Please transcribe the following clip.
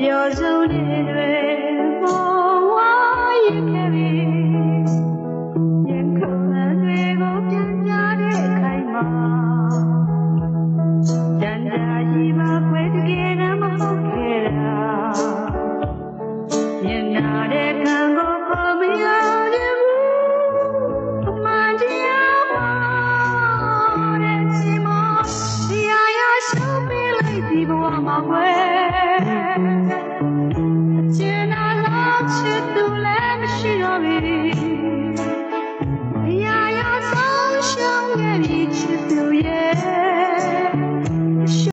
ပျော်စုံတွေ ချင်လာချစ်သူလည်းမရှိတော့ပြီ